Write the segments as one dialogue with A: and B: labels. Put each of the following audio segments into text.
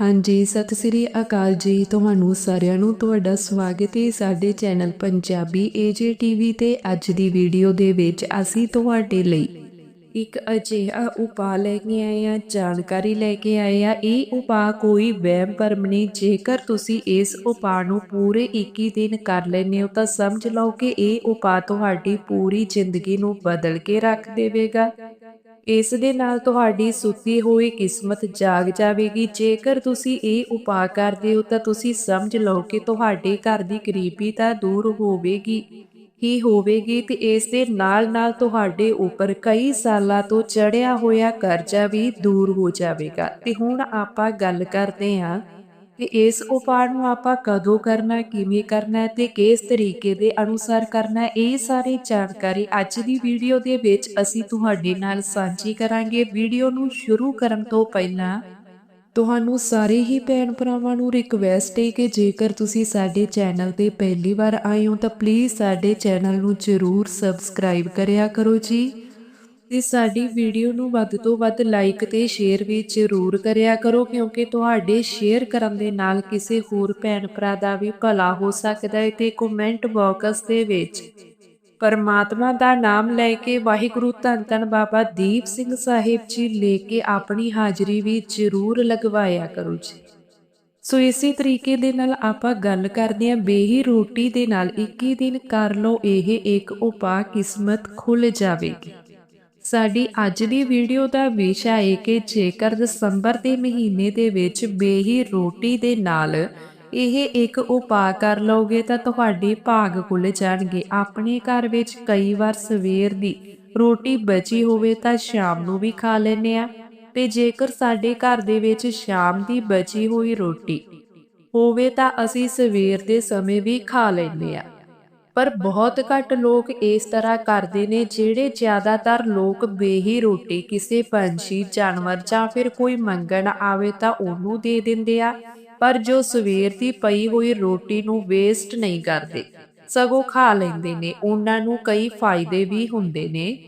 A: ਹਾਂਜੀ, ਸਤਿ ਸ੍ਰੀ ਅਕਾਲ ਜੀ। ਤੁਹਾਨੂੰ ਸਾਰਿਆਂ ਨੂੰ ਤੁਹਾਡਾ ਸਵਾਗਤ ਹੈ ਸਾਡੇ ਚੈਨਲ ਪੰਜਾਬੀ ਏਜੇ ਟੀਵੀ ਤੇ ਅੱਜ ਦੀ ਵੀਡੀਓ ਦੇ ਵਿੱਚ ਅਸੀਂ ਤੁਹਾਡੇ ਲਈ ਇੱਕ ਅਜਿਹਾ ਉਪਾਅ ਲੈ ਕੇ ਆਏ ਆ, ਜਾਣਕਾਰੀ ਲੈ ਕੇ ਆਏ ਆ। ਇਹ ਉਪਾਅ ਕੋਈ ਵਹਿਮ ਭਰਮ ਨਹੀਂ। ਜੇਕਰ ਤੁਸੀਂ ਇਸ ਉਪਾਅ ਨੂੰ ਪੂਰੇ 21 ਦਿਨ ਕਰ ਲੈਂਦੇ ਹੋ, ਤਾਂ ਸਮਝ ਲਓ ਕਿ ਇਹ ਉਪਾਅ ਤੁਹਾਡੀ ਪੂਰੀ ਜ਼ਿੰਦਗੀ ਨੂੰ ਬਦਲ ਕੇ ਰੱਖ ਦੇਵੇਗਾ। ਇਸ ਦੇ ਨਾਲ ਤੁਹਾਡੀ ਸੁੱਤੀ ਹੋਈ ਕਿਸਮਤ ਜਾਗ ਜਾਵੇਗੀ। ਜੇਕਰ ਤੁਸੀਂ ਇਹ ਉਪਾਅ ਕਰਦੇ ਹੋ, ਤਾਂ ਤੁਸੀਂ ਸਮਝ ਲਓ ਕਿ ਤੁਹਾਡੇ ਘਰ ਦੀ ਗਰੀਬੀ ਤਾਂ ਦੂਰ ਹੋਵੇਗੀ। ਹੀ ਹੋਵੇਗੀ ਤੇ ਇਸ ਦੇ ਨਾਲ ਨਾਲ ਤੁਹਾਡੇ ਉੱਪਰ ਕਈ ਸਾਲਾਂ ਤੋਂ ਚੜਿਆ ਹੋਇਆ ਕਰਜ਼ਾ ਵੀ ਦੂਰ ਹੋ ਜਾਵੇਗਾ। ਤੇ ਹੁਣ ਆਪਾਂ ਗੱਲ ਕਰਦੇ ਹਾਂ ਕਿ ਇਸ ਉਪਾਅ ਨੂੰ ਆਪਾਂ ਕਦੋਂ ਕਰਨਾ, ਕਿਵੇਂ ਕਰਨਾ ਤੇ ਕਿਸ ਤਰੀਕੇ ਦੇ ਅਨੁਸਾਰ ਕਰਨਾ, ਇਹ ਸਾਰੀ ਜਾਣਕਾਰੀ ਅੱਜ ਦੀ ਵੀਡੀਓ ਦੇ ਵਿੱਚ ਅਸੀਂ ਤੁਹਾਡੇ ਨਾਲ ਸਾਂਝੀ ਕਰਾਂਗੇ। ਵੀਡੀਓ ਨੂੰ ਸ਼ੁਰੂ ਕਰਨ ਤੋਂ ਪਹਿਲਾਂ ਤੁਹਾਨੂੰ ਸਾਰੇ ਹੀ ਭੈਣ ਭਰਾਵਾਂ ਨੂੰ ਰਿਕਵੈਸਟ ਹੈ ਕਿ ਜੇਕਰ ਤੁਸੀਂ ਸਾਡੇ ਚੈਨਲ ਤੇ ਪਹਿਲੀ ਵਾਰ ਆਏ ਹੋ ਤਾਂ ਪਲੀਜ਼ ਸਾਡੇ ਚੈਨਲ ਨੂੰ ਜ਼ਰੂਰ ਸਬਸਕ੍ਰਾਈਬ ਕਰਿਆ ਕਰੋ ਜੀ। ਤੇ ਸਾਡੀ ਵੀਡੀਓ ਨੂੰ ਵੱਧ ਤੋਂ ਵੱਧ ਲਾਈਕ ਤੇ ਸ਼ੇਅਰ ਵੀ ਜ਼ਰੂਰ ਕਰਿਆ ਕਰੋ ਕਿਉਂਕਿ ਤੁਹਾਡੇ ਸ਼ੇਅਰ ਕਰਨ ਦੇ ਨਾਲ ਕਿਸੇ ਹੋਰ ਭੈਣ ਭਰਾ ਦਾ ਵੀ ਭਲਾ ਹੋ ਸਕਦਾ ਹੈ ਤੇ ਕਮੈਂਟ ਬਾਕਸ ਦੇ ਵਿੱਚ ਪਰਮਾਤਮਾ ਦਾ ਨਾਮ ਲੈ ਕੇ ਵਾਹਿਗੁਰੂ ਧੰਨ ਧੰਨ ਬਾਬਾ ਦੀਪ ਸਿੰਘ ਸਾਹਿਬ ਜੀ ਲੈ ਕੇ ਆਪਣੀ ਹਾਜ਼ਰੀ ਵੀ ਜ਼ਰੂਰ ਲਗਵਾਇਆ ਕਰੋ ਜੀ। ਸੋ ਇਸੇ ਤਰੀਕੇ ਦੇ ਨਾਲ ਆਪਾਂ ਗੱਲ ਕਰਦੇ ਹਾਂ, ਬੇਹੀ ਰੋਟੀ ਦੇ ਨਾਲ 21 ਦਿਨ ਕਰ ਲਓ, ਇਹ ਇੱਕ ਉਪਾਅ ਕਿਸਮਤ ਖੁੱਲ ਜਾਵੇਗੀ। ਸਾਡੀ ਅੱਜ ਦੀ ਵੀਡੀਓ ਦਾ ਵਿਸ਼ਾ ਹੈ ਕਿ ਜੇਕਰ ਦਸੰਬਰ ਦੇ ਮਹੀਨੇ ਦੇ ਵਿੱਚ ਬੇਹੀ ਰੋਟੀ ਦੇ ਨਾਲ ਇਹ ਇੱਕ ਉਪਾਅ ਕਰ ਲਓਗੇ ਤਾਂ ਤੁਹਾਡੇ ਭਾਗ ਖੁੱਲ ਜਾਣਗੇ। ਆਪਣੇ ਘਰ ਵਿੱਚ ਕਈ ਵਾਰ ਸਵੇਰ ਦੀ ਰੋਟੀ ਬਚੀ ਹੋਵੇ ਤਾਂ ਸ਼ਾਮ ਨੂੰ ਵੀ ਖਾ ਲੈਨੇ ਆ ਤੇ ਜੇਕਰ ਸਾਡੇ ਘਰ ਦੇ ਵਿੱਚ ਸ਼ਾਮ ਦੀ ਬਚੀ ਹੋਈ ਰੋਟੀ ਹੋਵੇ ਤਾਂ ਅਸੀਂ ਸਵੇਰ ਦੇ ਸਮੇਂ ਵੀ ਖਾ ਲੈਨੇ ਆ ਪਰ ਬਹੁਤ ਘੱਟ ਲੋਕ ਇਸ ਤਰ੍ਹਾਂ ਕਰਦੇ ਨੇ ਜਿਹੜੇ ਜ਼ਿਆਦਾਤਰ ਲੋਕ ਬੇਹੀ ਰੋਟੀ ਕਿਸੇ ਪੰਛੀ, ਜਾਨਵਰ ਜਾਂ ਫਿਰ ਕੋਈ ਮੰਗਣ ਆਵੇ ਤਾਂ ਉਹਨੂੰ ਦੇ ਦਿੰਦੇ ਆ। ਪਰ ਜੋ ਸਵੇਰ ਦੀ ਪਈ ਹੋਈ ਰੋਟੀ ਨੂੰ ਵੇਸਟ ਨਹੀਂ ਕਰਦੇ, ਸਗੋਂ ਖਾ ਲੈਂਦੇ ਨੇ, ਉਹਨਾਂ ਨੂੰ ਕਈ ਫਾਇਦੇ ਵੀ ਹੁੰਦੇ ਨੇ।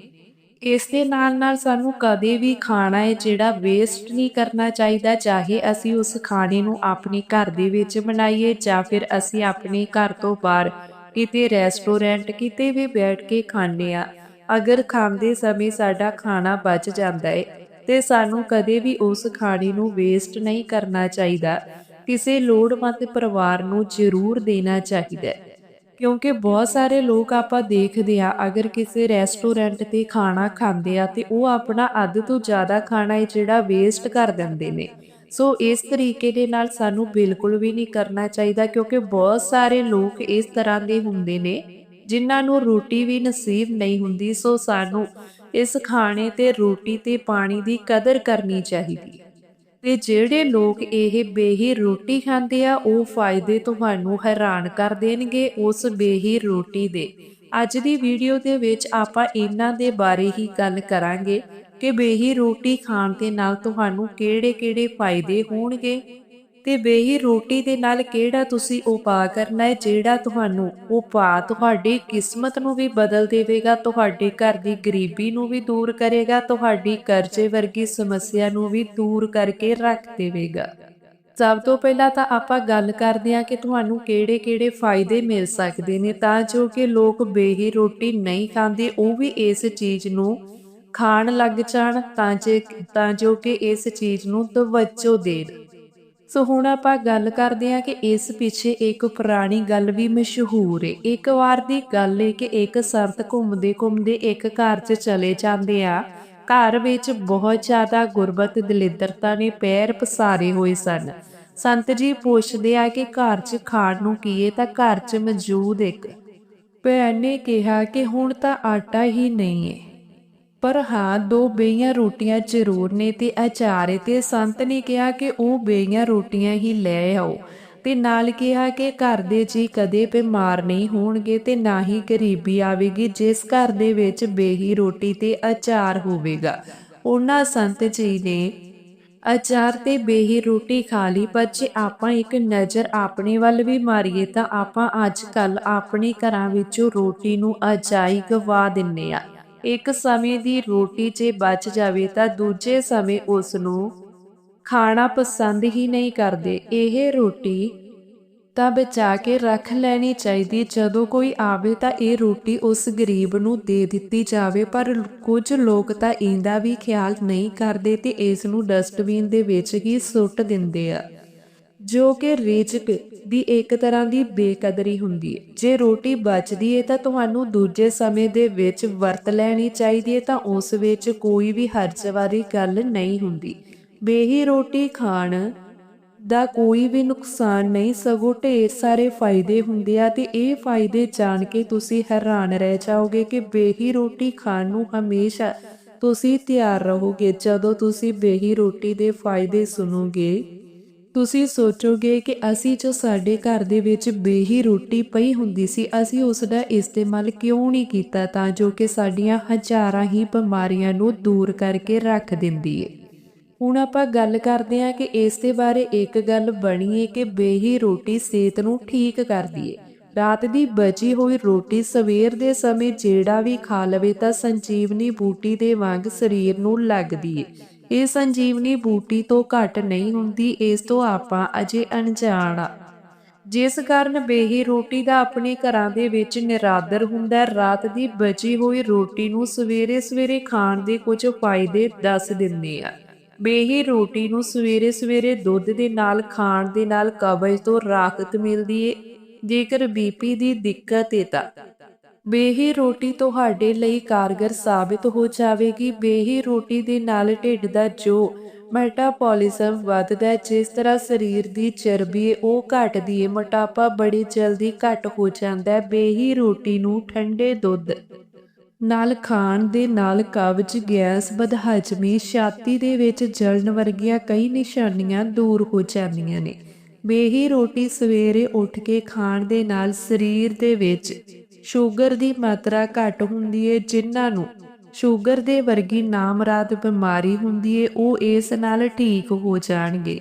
A: ਇਸ ਦੇ ਨਾਲ ਨਾਲ ਸਾਨੂੰ ਕਦੇ ਵੀ ਖਾਣਾ ਹੈ ਜਿਹੜਾ ਵੇਸਟ ਨਹੀਂ ਕਰਨਾ ਚਾਹੀਦਾ, ਚਾਹੇ ਅਸੀਂ ਉਸ ਖਾਣੇ ਨੂੰ ਆਪਣੇ ਘਰ ਦੇ ਵਿੱਚ ਬਣਾਈਏ ਜਾਂ ਫਿਰ ਅਸੀਂ ਆਪਣੇ ਘਰ ਤੋਂ ਬਾਹਰ ਕਿਤੇ ਰੈਸਟੋਰੈਂਟ ਕਿਤੇ ਵੀ ਬੈਠ ਕੇ ਖਾਂਦੇ ਆ ਅਗਰ ਖਾਂਦੇ ਸਮੇਂ ਸਾਡਾ ਖਾਣਾ ਬਚ ਜਾਂਦਾ ਹੈ, ਤੇ ਸਾਨੂੰ ਕਦੇ ਵੀ ਉਸ ਖਾਣੇ ਨੂੰ ਵੇਸਟ ਨਹੀਂ ਕਰਨਾ ਚਾਹੀਦਾ। ਕਿਸੇ ਲੋੜਵੰਦ ਪਰਿਵਾਰ ਨੂੰ ਜ਼ਰੂਰ ਦੇਣਾ ਚਾਹੀਦਾ ਹੈ। ਕਿਉਂਕਿ ਬਹੁਤ ਸਾਰੇ ਲੋਕ ਆਪਾਂ ਦੇਖਦੇ ਆ ਅਗਰ ਕਿਸੇ ਰੈਸਟੋਰੈਂਟ ਤੇ ਖਾਣਾ ਖਾਂਦੇ ਆ, ਤੇ ਉਹ ਆਪਣਾ ਅੱਧ ਤੋਂ ਜ਼ਿਆਦਾ ਖਾਣਾ ਹੈ ਜਿਹੜਾ ਵੇਸਟ ਕਰ ਦਿੰਦੇ ਨੇ। ਸੋ ਇਸ ਤਰੀਕੇ ਦੇ ਨਾਲ ਸਾਨੂੰ ਬਿਲਕੁਲ ਵੀ ਨਹੀਂ ਕਰਨਾ ਚਾਹੀਦਾ, ਕਿਉਂਕਿ ਬਹੁਤ ਸਾਰੇ ਲੋਕ ਇਸ ਤਰ੍ਹਾਂ ਦੇ ਹੁੰਦੇ ਨੇ, ਜਿਨ੍ਹਾਂ ਨੂੰ ਰੋਟੀ ਵੀ ਨਸੀਬ ਨਹੀਂ ਹੁੰਦੀ। ਸੋ ਸਾਨੂੰ ਇਸ ਖਾਣੇ ਤੇ ਰੋਟੀ ਤੇ ਪਾਣੀ ਦੀ ਕਦਰ ਕਰਨੀ ਚਾਹੀਦੀ ਹੈ। ਤੇ ਜਿਹੜੇ ਲੋਕ ਇਹ ਬੇਹੀ ਰੋਟੀ ਖਾਂਦੇ ਆ, ਉਹ ਫਾਇਦੇ ਤੁਹਾਨੂੰ ਹੈਰਾਨ ਕਰ ਦੇਣਗੇ ਉਸ ਬੇਹੀ ਰੋਟੀ ਦੇ। ਅੱਜ ਦੀ ਵੀਡੀਓ ਦੇ ਵਿੱਚ ਆਪਾਂ ਇਹਨਾਂ ਦੇ ਬਾਰੇ ਹੀ ਗੱਲ ਕਰਾਂਗੇ ਕਿ ਬੇਹੀ ਰੋਟੀ ਖਾਣ ਦੇ ਨਾਲ ਤੁਹਾਨੂੰ ਕਿਹੜੇ-ਕਿਹੜੇ ਫਾਇਦੇ ਹੋਣਗੇ ਤੇ ਬੇਹੀ ਰੋਟੀ ਦੇ ਨਾਲ ਕਿਹੜਾ ਤੁਸੀਂ ਉਪਾਅ ਕਰਨਾ ਹੈ, ਜਿਹੜਾ ਤੁਹਾਨੂੰ ਉਪਾਅ ਤੁਹਾਡੀ ਕਿਸਮਤ ਨੂੰ ਵੀ ਬਦਲ ਦੇਵੇਗਾ, ਤੁਹਾਡੇ ਘਰ ਦੀ ਗਰੀਬੀ ਨੂੰ ਵੀ ਦੂਰ ਕਰੇਗਾ, ਤੁਹਾਡੀ ਕਰਜ਼ੇ ਵਰਗੀ ਸਮੱਸਿਆ ਨੂੰ ਵੀ ਦੂਰ ਕਰਕੇ ਰੱਖ ਦੇਵੇਗਾ। ਸਭ ਤੋਂ ਪਹਿਲਾਂ ਤਾਂ ਆਪਾਂ ਗੱਲ ਕਰਦੇ ਹਾਂ ਕਿ ਤੁਹਾਨੂੰ ਕਿਹੜੇ-ਕਿਹੜੇ ਫਾਇਦੇ ਮਿਲ ਸਕਦੇ ਨੇ, ਤਾਂ ਜੋ ਕਿ ਲੋਕ ਬੇਹੀ ਰੋਟੀ ਨਹੀਂ ਖਾਂਦੇ, ਉਹ ਵੀ ਇਸ ਚੀਜ਼ ਨੂੰ ਖਾਣ ਲੱਗ ਜਾਣ, ਤਾਂ ਜੇ, ਤਾਂ ਜੋ ਕਿ ਇਸ ਚੀਜ਼ ਨੂੰ ਤਵੱਜੋ ਦੇਣ। ਸੋ ਹੁਣ ਆਪਾਂ ਗੱਲ ਕਰਦੇ ਹਾਂ ਕਿ ਇਸ ਪਿੱਛੇ ਇੱਕ ਪੁਰਾਣੀ ਗੱਲ ਵੀ ਮਸ਼ਹੂਰ ਹੈ ਇੱਕ ਵਾਰ ਦੀ ਗੱਲ ਹੈ ਕਿ ਇੱਕ ਸੰਤ ਘੁੰਮਦੇ ਘੁੰਮਦੇ ਇੱਕ ਘਰ 'ਚ ਚਲੇ ਜਾਂਦੇ ਆ। ਘਰ ਵਿੱਚ ਬਹੁਤ ਜ਼ਿਆਦਾ ਗੁਰਬਤ ਦਲਿੱਦਰਤਾ ਨੇ ਪੈਰ ਪਸਾਰੇ ਹੋਏ ਸਨ। ਸੰਤ ਜੀ ਪੁੱਛਦੇ ਆ ਕਿ ਘਰ 'ਚ ਖਾਣ ਨੂੰ ਕੀ ਹੈ ਤਾਂ ਘਰ 'ਚ ਮੌਜੂਦ ਇੱਕ ਭੈਣ ਨੇ ਕਿਹਾ ਕਿ ਹੁਣ ਤਾਂ ਆਟਾ ਹੀ ਨਹੀਂ ਹੈ ਪਰ ਹਾਂ, ਦੋ ਬੇਈਆਂ ਰੋਟੀਆਂ ਜ਼ਰੂਰ ਨੇ ਤੇ ਅਚਾਰ ਤੇ ਸੰਤ ਨੇ ਕਿਹਾ ਕਿ ਉਹ ਬੇਈਆਂ ਰੋਟੀਆਂ ਹੀ ਲੈ ਆਓ ਤੇ ਨਾਲ ਕਿਹਾ ਕਿ ਘਰ ਦੇ ਜੀ ਕਦੇ ਬਿਮਾਰ ਨਹੀਂ ਹੋਣਗੇ ਤੇ ਨਾ ਹੀ ਗਰੀਬੀ ਆਵੇਗੀ, ਜਿਸ ਘਰ ਦੇ ਵਿੱਚ ਬੇਹੀ ਰੋਟੀ ਤੇ ਅਚਾਰ ਹੋਵੇਗਾ। ਉਹਨਾਂ ਸੰਤ ਜੀ ਨੇ ਅਚਾਰ ਤੇ ਬੇਹੀ ਰੋਟੀ ਖਾ ਲਈ, ਪਰ ਜੇ ਆਪਾਂ ਇੱਕ ਨਜ਼ਰ ਆਪਣੇ ਵੱਲ ਵੀ ਮਾਰੀਏ ਤਾਂ ਆਪਾਂ ਅੱਜ ਕੱਲ ਆਪਣੇ ਘਰਾਂ ਵਿੱਚੋਂ ਰੋਟੀ ਨੂੰ ਅਜਾਈ ਗਵਾ ਦਿੰਨੇ ਆ। ਇੱਕ ਸਮੇਂ ਦੀ ਰੋਟੀ ਜੇ ਬਚ ਜਾਵੇ ਤਾਂ ਦੂਜੇ ਸਮੇਂ ਉਸ ਨੂੰ ਖਾਣਾ ਪਸੰਦ ਹੀ ਨਹੀਂ ਕਰਦੇ। ਇਹ ਰੋਟੀ ਤਾਂ ਬਚਾ ਕੇ ਰੱਖ ਲੈਣੀ ਚਾਹੀਦੀ। ਜਦੋਂ ਕੋਈ ਆਵੇ ਤਾਂ ਇਹ ਰੋਟੀ ਉਸ ਗਰੀਬ ਨੂੰ ਦੇ ਦਿੱਤੀ ਜਾਵੇ, ਪਰ ਕੁਝ ਲੋਕ ਤਾਂ ਇਹਦਾ ਵੀ ਖਿਆਲ ਨਹੀਂ ਕਰਦੇ ਤੇ ਇਸ ਨੂੰ ਡਸਟਬਿਨ ਦੇ ਵਿੱਚ ਹੀ ਸੁੱਟ ਦਿੰਦੇ ਆ। ਜੋ ਕਿ ਰਿਜ਼ਕ ਦੀ ਇੱਕ ਤਰ੍ਹਾਂ ਦੀ ਬੇਕਦਰੀ ਹੁੰਦੀ ਹੈ। ਜੇ ਰੋਟੀ ਬਚਦੀ ਹੈ ਤਾਂ ਤੁਹਾਨੂੰ ਦੂਜੇ ਸਮੇਂ ਦੇ ਵਿੱਚ ਵਰਤ ਲੈਣੀ ਚਾਹੀਦੀ ਹੈ ਤਾਂ ਉਸ ਵਿੱਚ ਕੋਈ ਵੀ ਹਰਜ ਵਾਲੀ ਗੱਲ ਨਹੀਂ ਹੁੰਦੀ। ਬੇਹੀ ਰੋਟੀ ਖਾਣ ਦਾ ਕੋਈ ਵੀ ਨੁਕਸਾਨ ਨਹੀਂ, ਸਗੋਂ ਢੇਰ ਸਾਰੇ ਫਾਇਦੇ ਹੁੰਦੇ ਆ ਤੇ ਇਹ ਫਾਇਦੇ ਜਾਣ ਕੇ ਤੁਸੀਂ ਹੈਰਾਨ ਰਹਿ ਜਾਓਗੇ ਕਿ ਬੇਹੀ ਰੋਟੀ ਖਾਣ ਨੂੰ ਹਮੇਸ਼ਾ ਤੁਸੀਂ ਤਿਆਰ ਰਹੋਗੇ। ਜਦੋਂ ਤੁਸੀਂ ਬੇਹੀ ਰੋਟੀ ਦੇ ਫਾਇਦੇ ਸੁਣੋਗੇ ਤੁਸੀਂ ਸੋਚੋਗੇ ਕਿ ਅਸੀਂ ਜੋ ਸਾਡੇ ਘਰ ਦੇ ਵਿੱਚ ਬੇਹੀ ਰੋਟੀ ਪਈ ਹੁੰਦੀ ਸੀ, ਅਸੀਂ ਉਸ ਦਾ ਇਸਤੇਮਾਲ ਕਿਉਂ ਨਹੀਂ ਕੀਤਾ ਤਾਂ ਜੋ ਕਿ ਸਾਡੀਆਂ ਹਜ਼ਾਰਾਂ ਹੀ ਬਿਮਾਰੀਆਂ ਨੂੰ ਦੂਰ ਕਰਕੇ ਰੱਖ ਦਿੰਦੀ ਏ। ਹੁਣ ਆਪਾਂ ਗੱਲ ਕਰਦੇ ਹਾਂ ਕਿ ਇਸ ਦੇ ਬਾਰੇ ਇੱਕ ਗੱਲ ਬਣੀ ਏ ਕਿ ਬੇਹੀ ਰੋਟੀ ਸਿਹਤ ਨੂੰ ਠੀਕ ਕਰਦੀ ਏ। ਰਾਤ ਦੀ ਬਚੀ ਹੋਈ ਰੋਟੀ ਸਵੇਰ ਦੇ ਸਮੇਂ ਜਿਹੜਾ ਵੀ ਖਾ ਲਵੇ ਤਾਂ ਸੰਜੀਵਨੀ ਬੂਟੀ ਦੇ ਵਾਂਗ ਸਰੀਰ ਨੂੰ ਲੱਗਦੀ ਏ। ਇਹ ਸੰਜੀਵਨੀ ਬੂਟੀ ਤੋਂ ਘੱਟ ਨਹੀਂ ਹੁੰਦੀ, ਇਸ ਤੋਂ ਆਪਾਂ ਅਜੇ ਅਣਜਾਣ ਆ। ਜਿਸ ਕਾਰਨ ਬੇਹੀ ਰੋਟੀ ਦਾ ਆਪਣੇ ਘਰਾਂ ਦੇ ਵਿੱਚ ਨਿਰਾਦਰ ਹੁੰਦਾ ਰਾਤ ਦੀ ਬਚੀ ਹੋਈ ਰੋਟੀ ਨੂੰ ਸਵੇਰੇ ਸਵੇਰੇ ਖਾਣ ਦੇ ਕੁਝ ਫਾਇਦੇ ਦੱਸ ਦਿੰਦੇ ਆ। ਬੇਹੀ ਰੋਟੀ ਨੂੰ ਸਵੇਰੇ ਸਵੇਰੇ ਦੁੱਧ ਦੇ ਨਾਲ, ਖਾਣ ਦੇ ਨਾਲ ਕਬਜ਼ ਤੋਂ ਰਾਹਤ ਮਿਲਦੀ ਏ, ਜੇਕਰ ਬੀਪੀ ਦੀ ਦਿੱਕਤ ਏ ਤਾਂ। ਬੇਹੀ ਰੋਟੀ ਤੁਹਾਡੇ ਲਈ ਕਾਰਗਰ ਸਾਬਿਤ ਹੋ ਜਾਵੇਗੀ। ਬੇਹੀ ਰੋਟੀ ਦੇ ਨਾਲ ਢਿੱਡ ਦਾ ਜੋ ਮੈਟਾਬੋਲਿਜ਼ਮ ਵੱਧਦਾ ਹੈ, ਜਿਸ ਤਰ੍ਹਾਂ ਸਰੀਰ ਦੀ ਚਰਬੀ ਹੈ, ਉਹ ਘਟਦੀ ਹੈ, ਮੋਟਾਪਾ ਬੜੀ ਜਲਦੀ ਘਟ ਹੋ ਜਾਂਦਾ ਹੈ। ਬੇਹੀ ਰੋਟੀ ਨੂੰ ਠੰਡੇ ਦੁੱਧ ਨਾਲ ਖਾਣ ਦੇ ਨਾਲ ਕਬਜ਼, ਗੈਸ, ਬਦਹਜਮੀ, ਛਾਤੀ ਦੇ ਵਿੱਚ ਜਲਣ ਵਰਗੀਆਂ ਕਈ ਨਿਸ਼ਾਨੀਆਂ ਦੂਰ ਹੋ ਜਾਂਦੀਆਂ ਨੇ। ਬੇਹੀ ਰੋਟੀ ਸਵੇਰੇ ਉੱਠ ਕੇ ਖਾਣ ਦੇ ਨਾਲ ਸਰੀਰ ਦੇ ਵਿੱਚ ਸ਼ੂਗਰ ਦੀ ਮਾਤਰਾ ਘੱਟ ਹੁੰਦੀ ਹੈ ਜਿਨ੍ਹਾਂ ਨੂੰ ਸ਼ੂਗਰ ਦੇ ਵਰਗੀ ਨਾਮਰਾਦ ਬਿਮਾਰੀ ਹੁੰਦੀ ਹੈ ਉਹ ਇਸ ਨਾਲ ਠੀਕ ਹੋ ਜਾਣਗੇ।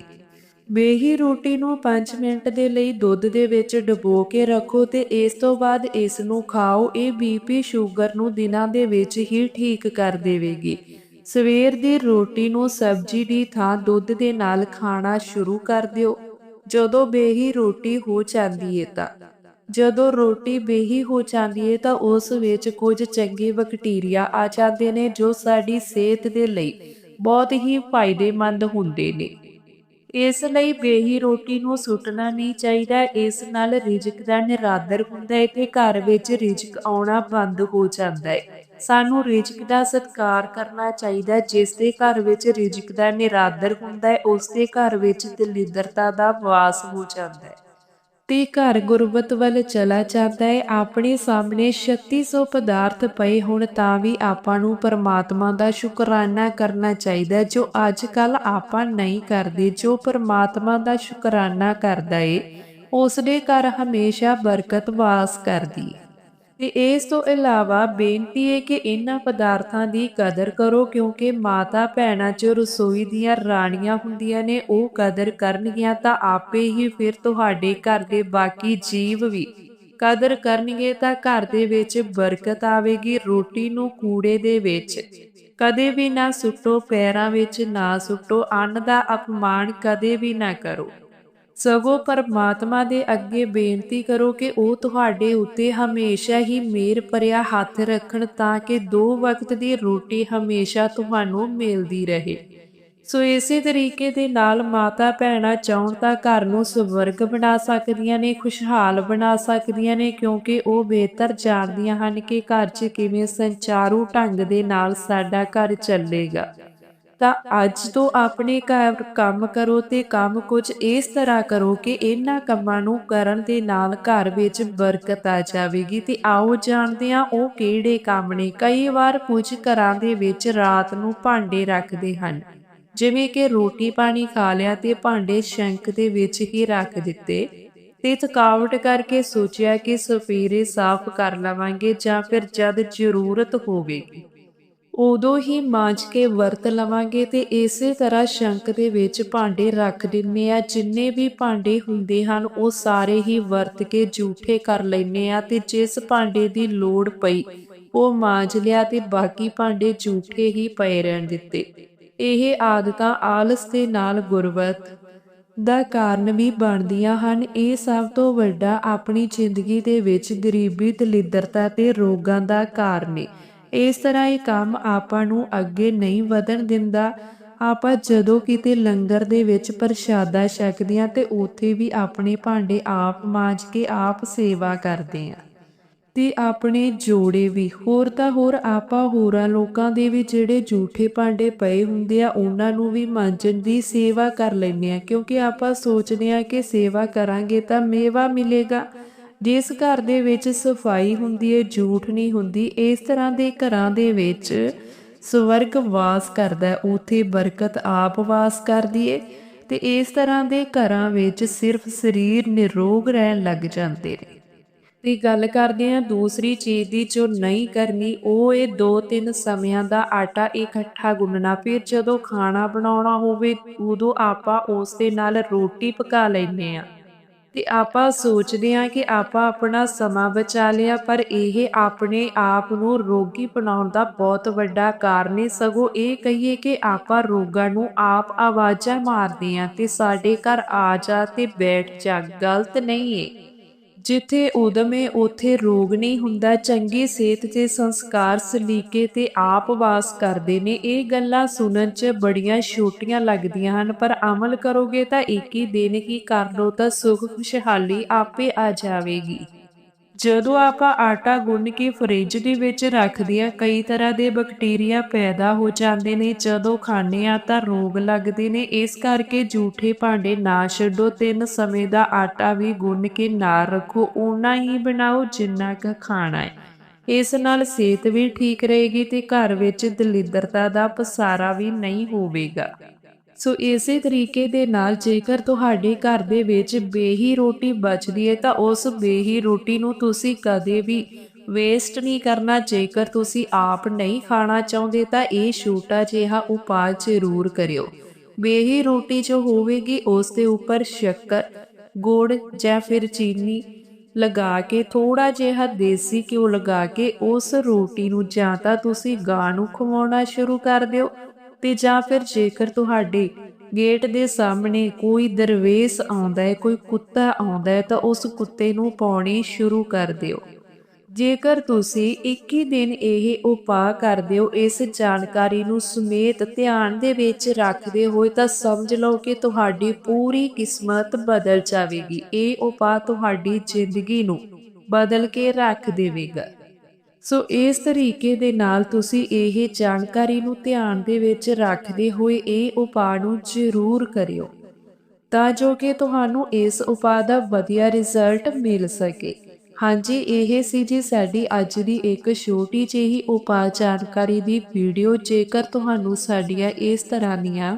A: ਬੇਹੀ ਰੋਟੀ ਨੂੰ 5 ਮਿੰਟ ਦੇ ਲਈ ਦੁੱਧ ਦੇ ਵਿੱਚ ਡੁਬੋ ਕੇ ਰੱਖੋ ਤੇ ਇਸ ਤੋਂ ਬਾਅਦ ਇਸ ਨੂੰ ਖਾਓ। ਇਹ ਬੀਪੀ ਸ਼ੂਗਰ ਨੂੰ ਦਿਨਾਂ ਦੇ ਵਿੱਚ ਹੀ ਠੀਕ ਕਰ ਦੇਵੇਗੀ। ਸਵੇਰ ਦੀ ਰੋਟੀ ਨੂੰ ਸਬਜ਼ੀ ਦੀ ਥਾਂ ਦੁੱਧ ਦੇ ਨਾਲ ਖਾਣਾ ਸ਼ੁਰੂ ਕਰ ਦਿਓ। ਜਦੋਂ ਬੇਹੀ ਰੋਟੀ ਹੋ ਜਾਂਦੀ ਹੈ ਤਾਂ ਜਦੋਂ ਰੋਟੀ ਬੇਹੀ ਹੋ ਜਾਂਦੀ ਹੈ ਤਾਂ ਉਸ ਵਿੱਚ ਕੁਝ ਚੰਗੇ ਬੈਕਟੀਰੀਆ ਆ ਜਾਂਦੇ ਨੇ ਜੋ ਸਾਡੀ ਸਿਹਤ ਦੇ ਲਈ ਬਹੁਤ ਹੀ ਫਾਇਦੇਮੰਦ ਹੁੰਦੇ ਨੇ। ਇਸ ਲਈ ਬੇਹੀ ਰੋਟੀ ਨੂੰ ਸੁੱਟਣਾ ਨਹੀਂ ਚਾਹੀਦਾ। ਇਸ ਨਾਲ ਰਿਜ਼ਕ ਦਾ ਨਿਰਾਦਰ ਹੁੰਦਾ ਹੈ ਤੇ ਘਰ ਵਿੱਚ ਰਿਜ਼ਕ ਆਉਣਾ ਬੰਦ ਹੋ ਜਾਂਦਾ ਹੈ ਸਾਨੂੰ ਰਿਜ਼ਕ ਦਾ ਸਤਿਕਾਰ ਕਰਨਾ ਚਾਹੀਦਾ। ਹੈ। ਜਿਸ ਦੇ ਘਰ ਵਿੱਚ ਰਿਜ਼ਕ ਦਾ ਨਿਰਾਦਰ ਹੁੰਦਾ ਹੈ ਉਸ ਦੇ ਘਰ ਵਿੱਚ ਦਲਿੱਦਰਤਾ ਦਾ ਵਾਸ ਹੋ ਜਾਂਦਾ ਹੈ ਤੇ ਘਰ ਗੁਰਬਤ ਵੱਲ ਚਲਾ ਜਾਂਦਾ ਹੈ। ਆਪਣੇ ਸਾਹਮਣੇ 3600 ਪਦਾਰਥ ਪਏ ਹੁਣ ਤਾਂ ਵੀ ਆਪਾਂ ਨੂੰ ਪਰਮਾਤਮਾ ਦਾ ਸ਼ੁਕਰਾਨਾ ਕਰਨਾ ਚਾਹੀਦਾ ਜੋ ਅੱਜ ਕੱਲ ਆਪਾਂ ਨਹੀਂ ਕਰਦੇ, ਜੋ ਪਰਮਾਤਮਾ ਦਾ ਸ਼ੁਕਰਾਨਾ ਕਰਦਾ ਏ ਉਸ ਦੇ ਘਰ ਹਮੇਸ਼ਾ ਬਰਕਤ ਵਾਸ ਕਰਦੀ ਤੇ ਇਸ ਤੋਂ ਇਲਾਵਾ ਬੇਨਤੀ ਹੈ ਕਿ ਇਹਨਾਂ ਪਦਾਰਥਾਂ ਦੀ ਕਦਰ ਕਰੋ, ਕਿਉਂਕਿ ਮਾਤਾ ਭੈਣਾਂ 'ਚ ਰਸੋਈ ਦੀਆਂ ਰਾਣੀਆਂ ਹੁੰਦੀਆਂ ਨੇ, ਉਹ ਕਦਰ ਕਰਨਗੀਆਂ ਤਾਂ ਆਪੇ ਹੀ ਫਿਰ ਤੁਹਾਡੇ ਘਰ ਦੇ ਬਾਕੀ ਜੀਵ ਵੀ ਕਦਰ ਕਰਨਗੇ, ਤਾਂ ਘਰ ਦੇ ਵਿੱਚ ਬਰਕਤ ਆਵੇਗੀ, ਰੋਟੀ ਨੂੰ ਕੂੜੇ ਦੇ ਵਿੱਚ ਕਦੇ ਵੀ ਨਾ ਸੁੱਟੋ, ਪੈਰਾਂ ਵਿੱਚ ਨਾ ਸੁੱਟੋ, ਅੰਨ ਦਾ ਅਪਮਾਨ ਕਦੇ ਵੀ ਨਾ ਕਰੋ। ਸਗੋਂ ਪਰਮਾਤਮਾ ਦੇ ਅੱਗੇ ਬੇਨਤੀ ਕਰੋ ਕਿ ਉਹ ਤੁਹਾਡੇ ਉੱਤੇ ਹਮੇਸ਼ਾ ਹੀ ਮਿਹਰ ਭਰਿਆ ਹੱਥ ਰੱਖਣ ਤਾਂ ਕਿ ਦੋ ਵਕਤ ਦੀ ਰੋਟੀ ਹਮੇਸ਼ਾ ਤੁਹਾਨੂੰ ਮਿਲਦੀ ਰਹੇ। ਸੋ ਇਸੇ ਤਰੀਕੇ ਦੇ ਨਾਲ ਮਾਤਾ ਭੈਣਾਂ ਚਾਹੁਣ ਤਾਂ ਘਰ ਨੂੰ ਸਵਰਗ ਬਣਾ ਸਕਦੀਆਂ ਨੇ, ਖੁਸ਼ਹਾਲ ਬਣਾ ਸਕਦੀਆਂ ਨੇ, ਕਿਉਂਕਿ ਉਹ ਬਿਹਤਰ ਜਾਣਦੀਆਂ ਹਨ ਕਿ ਘਰ 'ਚ ਕਿਵੇਂ ਸੰਚਾਰੂ ਢੰਗ ਦੇ ਨਾਲ ਸਾਡਾ ਘਰ ਚੱਲੇਗਾ। ਤਾਂ ਅੱਜ ਤੋਂ ਆਪਣੇ ਘਰ ਕੰਮ ਕਰੋ ਤੇ ਕੰਮ ਕੁਝ ਇਸ ਤਰ੍ਹਾਂ ਕਰੋ ਕਿ ਇਹਨਾਂ ਕੰਮਾਂ ਨੂੰ ਕਰਨ ਦੇ ਨਾਲ ਘਰ ਵਿੱਚ ਬਰਕਤ ਆ ਜਾਵੇਗੀ। ਤੇ ਆਓ ਜਾਣਦੇ ਹਾਂ ਉਹ ਕਿਹੜੇ ਕੰਮ ਨੇ। ਕਈ ਵਾਰ ਕੁਝ ਘਰਾਂ ਦੇ ਵਿੱਚ ਰਾਤ ਨੂੰ ਭਾਂਡੇ ਰੱਖਦੇ ਹਨ। ਜਿਵੇਂ ਕਿ ਰੋਟੀ ਪਾਣੀ ਖਾ ਲਿਆ ਤੇ ਭਾਂਡੇ ਸ਼ੰਕ ਦੇ ਵਿੱਚ ਹੀ ਰੱਖ ਦਿੱਤੇ। ਤੇ ਥਕਾਵਟ ਕਰਕੇ ਸੋਚਿਆ ਕਿ ਸਵੇਰੇ ਸਾਫ਼ ਕਰ ਲਵਾਂਗੇ ਜਾਂ ਫਿਰ ਜਦ ਜ਼ਰੂਰਤ ਹੋਵੇਗੀ। ਉਦੋਂ ਹੀ ਮਾਂਜ ਕੇ ਵਰਤ ਲਵਾਂਗੇ ਤੇ ਇਸੇ ਤਰ੍ਹਾਂ ਸ਼ੰਕ ਦੇ ਵਿੱਚ ਭਾਂਡੇ ਰੱਖ ਦਿੰਨੇ ਆ। ਜਿੰਨੇ ਵੀ ਭਾਂਡੇ ਹੁੰਦੇ ਹਨ, ਉਹ ਸਾਰੇ ਹੀ ਵਰਤ ਕੇ ਝੂਠੇ ਕਰ ਲੈਨੇ ਆ ਤੇ ਜਿਸ ਭਾਂਡੇ ਦੀ ਲੋੜ ਪਈ, ਉਹ ਮਾਂਜ ਲਿਆ ਤੇ ਬਾਕੀ ਭਾਂਡੇ ਝੂਠੇ ਹੀ ਪਏ ਰਹਿਣ ਦਿੱਤੇ। ਇਹ ਆਦਤਾਂ ਆਲਸ ਦੇ ਨਾਲ ਗੁਰਬਤ ਦਾ ਕਾਰਨ ਵੀ ਬਣਦੀਆਂ ਹਨ। ਇਹ ਸਭ ਤੋਂ ਵੱਡਾ ਆਪਣੀ ਜ਼ਿੰਦਗੀ ਦੇ ਵਿੱਚ ਗਰੀਬੀ, ਦਲਿੱਦਰਤਾ ਤੇ ਰੋਗਾਂ ਦਾ ਕਾਰਨ ਹੈ ਇਸ ਤਰ੍ਹਾਂ ਇਹ ਕੰਮ ਆਪਾਂ ਨੂੰ ਅੱਗੇ ਨਹੀਂ ਵਧਣ ਦਿੰਦਾ। ਆਪਾਂ ਜਦੋਂ ਕਿਤੇ ਲੰਗਰ ਦੇ ਵਿੱਚ ਪ੍ਰਸ਼ਾਦਾ ਛਕਦੇ ਹਾਂ ਤੇ ਉੱਥੇ ਵੀ ਆਪਣੇ ਭਾਂਡੇ ਆਪ ਮਾਂਜ ਕੇ ਆਪ ਸੇਵਾ ਕਰਦੇ ਹਾਂ। ਤੇ ਆਪਣੇ ਜੋੜੇ ਵੀ, ਹੋਰ ਤਾਂ ਹੋਰ ਆਪਾਂ ਹੋਰਾਂ ਲੋਕਾਂ ਦੇ ਵੀ ਜਿਹੜੇ ਝੂਠੇ ਭਾਂਡੇ ਪਏ ਹੁੰਦੇ ਆ, ਉਹਨਾਂ ਨੂੰ ਵੀ ਮਾਂਜਣ ਦੀ ਸੇਵਾ ਕਰ ਲੈਂਦੇ ਆ ਕਿਉਂਕਿ ਆਪਾਂ ਸੋਚਦੇ ਆ ਕਿ ਸੇਵਾ ਕਰਾਂਗੇ ਤਾਂ ਮੇਵਾ ਮਿਲੇਗਾ। ਜਿਸ ਘਰ ਦੇ ਵਿੱਚ ਸਫ਼ਾਈ ਹੁੰਦੀ ਹੈ ਝੂਠ ਨਹੀਂ ਹੁੰਦੀ, ਇਸ ਤਰ੍ਹਾਂ ਦੇ ਘਰਾਂ ਦੇ ਵਿੱਚ ਸਵਰਗ ਵਾਸ ਕਰਦਾ ਹੈ ਉਥੇ ਬਰਕਤ ਆਪ ਵਾਸ ਕਰਦੀ ਏ ਤੇ ਇਸ ਤਰ੍ਹਾਂ ਦੇ ਘਰਾਂ ਵਿੱਚ ਸਿਰਫ ਸਰੀਰ ਨਿਰੋਗ ਰਹਿਣ ਲੱਗ ਜਾਂਦੇ ਨੇ। ਦੀ ਗੱਲ ਕਰਦੇ ਹਾਂ ਦੂਸਰੀ ਚੀਜ਼ ਦੀ, ਜੋ ਨਹੀਂ ਕਰਨੀ, ਉਹ ਇਹ ਦੋ ਤਿੰਨ ਸਮਿਆਂ ਦਾ ਆਟਾ ਇਕੱਠਾ ਗੁੰਨਣਾ। ਫਿਰ ਜਦੋਂ ਖਾਣਾ ਬਣਾਉਣਾ ਹੋਵੇ, ਉਦੋਂ ਆਪਾਂ ਉਸ ਦੇ ਨਾਲ ਰੋਟੀ ਪਕਾ ਲੈਂਦੇ ਆ ਤੇ ਆਪਾਂ ਸੋਚਦੇ ਹਾਂ ਕਿ ਆਪਾਂ ਆਪਣਾ ਸਮਾਂ ਬਚਾ ਲਿਆ, ਪਰ ਇਹ ਆਪਣੇ ਆਪ ਨੂੰ ਰੋਗੀ ਬਣਾਉਣ ਦਾ ਬਹੁਤ ਵੱਡਾ ਕਾਰਨ ਹੈ ਸਗੋਂ ਇਹ ਕਹੀਏ ਕਿ ਆਪਾਂ ਰੋਗਾਂ ਨੂੰ ਆਪ ਆਵਾਜ਼ਾਂ ਮਾਰਦੇ ਹਾਂ ਤੇ ਸਾਡੇ ਘਰ ਆ ਜਾ ਤੇ ਬੈਠ ਜਾ, ਗਲਤ ਨਹੀਂ ਏ। ਜਿੱਥੇ ਉਦਮ ਏ, ਉਥੇ ਰੋਗ ਨਹੀਂ ਹੁੰਦਾ, ਚੰਗੀ ਸਿਹਤ ਤੇ ਸੰਸਕਾਰ ਸਲੀਕੇ ਤੇ ਆਪ ਵਾਸ ਕਰਦੇ ਨੇ। ਇਹ ਗੱਲਾਂ ਸੁਣਨ 'ਚ ਬੜੀਆਂ ਛੋਟੀਆਂ ਲੱਗਦੀਆਂ ਹਨ, ਪਰ ਅਮਲ ਕਰੋਗੇ ਤਾਂ ਇੱਕ ਹੀ ਦਿਨ ਹੀ ਕਰ ਲੋ ਤਾਂ ਸੁਖ ਖੁਸ਼ਹਾਲੀ ਆਪੇ ਆ ਜਾਵੇਗੀ। ਜਦੋਂ ਆਪਾਂ ਆਟਾ ਗੁੰਨ ਕੇ ਫਰਿੱਜ ਦੇ ਵਿੱਚ ਰੱਖਦੇ ਆ ਕਈ ਤਰ੍ਹਾਂ ਦੇ ਬੈਕਟੀਰੀਆ ਪੈਦਾ ਹੋ ਜਾਂਦੇ ਨੇ। ਜਦੋਂ ਖਾਂਦੇ ਆ ਤਾਂ ਰੋਗ ਲੱਗਦੇ ਨੇ। ਇਸ ਕਰਕੇ ਝੂਠੇ ਭਾਂਡੇ ਨਾ ਛੱਡੋ। ਤਿੰਨ ਸਮੇਂ ਦਾ ਆਟਾ ਵੀ ਗੁੰਨ ਕੇ ਨਾ ਰੱਖੋ। ਓਨਾ ਹੀ ਬਣਾਓ ਜਿੰਨਾ ਕੁ ਖਾਣਾ ਹੈ। ਇਸ ਨਾਲ ਸਿਹਤ ਵੀ ਠੀਕ ਰਹੇਗੀ ਤੇ ਘਰ ਵਿੱਚ ਦਲਿੱਦਰਤਾ ਦਾ ਪਸਾਰਾ ਵੀ ਨਹੀਂ ਹੋਵੇਗਾ। ਸੋ ਇਸੇ ਤਰੀਕੇ ਦੇ ਨਾਲ ਜੇਕਰ ਤੁਹਾਡੇ ਘਰ ਦੇ ਵਿੱਚ ਬੇਹੀ ਰੋਟੀ ਬਚਦੀ ਹੈ ਤਾਂ ਉਸ ਬੇਹੀ ਰੋਟੀ ਨੂੰ ਤੁਸੀਂ ਕਦੇ ਵੀ ਵੇਸਟ ਨਹੀਂ ਕਰਨਾ। ਜੇਕਰ ਤੁਸੀਂ ਆਪ ਨਹੀਂ ਖਾਣਾ ਚਾਹੁੰਦੇ ਤਾਂ ਇਹ ਛੋਟਾ ਜਿਹਾ ਉਪਾਅ ਜ਼ਰੂਰ ਕਰਿਓ। ਬੇਹੀ ਰੋਟੀ ਜੋ ਹੋਵੇਗੀ ਉਸ ਦੇ ਉੱਪਰ ਸ਼ੱਕਰ, ਗੁੜ ਜਾਂ ਫਿਰ ਚੀਨੀ ਲਗਾ ਕੇ ਥੋੜਾ ਜਿਹਾ ਦੇਸੀ ਘਿਓ ਲਗਾ ਕੇ ਉਸ ਰੋਟੀ ਨੂੰ ਜਾਂ ਤਾਂ ਤੁਸੀਂ ਗਾਂ ਨੂੰ ਖਵਾਉਣਾ ਸ਼ੁਰੂ ਕਰ ਦਿਓ ਤੇ ਜਾਂ ਫਿਰ ਜੇਕਰ ਤੁਹਾਡੇ ਗੇਟ ਦੇ ਸਾਹਮਣੇ ਕੋਈ ਦਰਵੇਸ਼ ਆਉਂਦਾ ਹੈ, ਕੋਈ ਕੁੱਤਾ ਆਉਂਦਾ ਹੈ, ਤਾਂ ਉਸ ਕੁੱਤੇ ਨੂੰ ਪਾਉਣੀ ਸ਼ੁਰੂ ਕਰ ਦਿਓ। ਜੇਕਰ ਤੁਸੀਂ 21 ਦਿਨ ਇਹ ਉਪਾਅ ਕਰਦੇ ਹੋ ਇਸ ਜਾਣਕਾਰੀ ਨੂੰ ਸਮੇਤ ਧਿਆਨ ਦੇ ਵਿੱਚ ਰੱਖਦੇ ਹੋਏ, ਤਾਂ ਸਮਝ ਲਓ ਕਿ ਤੁਹਾਡੀ ਪੂਰੀ ਕਿਸਮਤ ਬਦਲ ਜਾਵੇਗੀ। ਇਹ ਉਪਾਅ ਤੁਹਾਡੀ ਜ਼ਿੰਦਗੀ ਨੂੰ ਬਦਲ ਕੇ ਰੱਖ ਦੇਵੇਗਾ। ਸੋ ਇਸ ਤਰੀਕੇ ਦੇ ਨਾਲ ਤੁਸੀਂ ਇਹ ਜਾਣਕਾਰੀ ਨੂੰ ਧਿਆਨ ਦੇ ਵਿੱਚ ਰੱਖਦੇ ਹੋਏ ਇਹ ਉਪਾਅ ਨੂੰ ਜ਼ਰੂਰ ਕਰਿਓ, ਤਾਂ ਜੋ ਕਿ ਤੁਹਾਨੂੰ ਇਸ ਉਪਾਅ ਦਾ ਵਧੀਆ ਰਿਜ਼ਲਟ ਮਿਲ ਸਕੇ। ਹਾਂਜੀ, ਇਹ ਸੀ ਜੀ ਸਾਡੀ ਅੱਜ ਦੀ ਇੱਕ ਛੋਟੀ ਜਿਹੀ ਉਪਾਅ ਜਾਣਕਾਰੀ ਦੀ ਵੀਡੀਓ। ਜੇਕਰ ਤੁਹਾਨੂੰ ਸਾਡੀਆਂ ਇਸ ਤਰ੍ਹਾਂ ਦੀਆਂ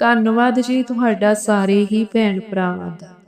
A: ਧੰਨਵਾਦ ਜੀ ਤੁਹਾਡਾ ਸਾਰੇ ਹੀ ਭੈਣ ਭਰਾਵਾਂ ਦਾ।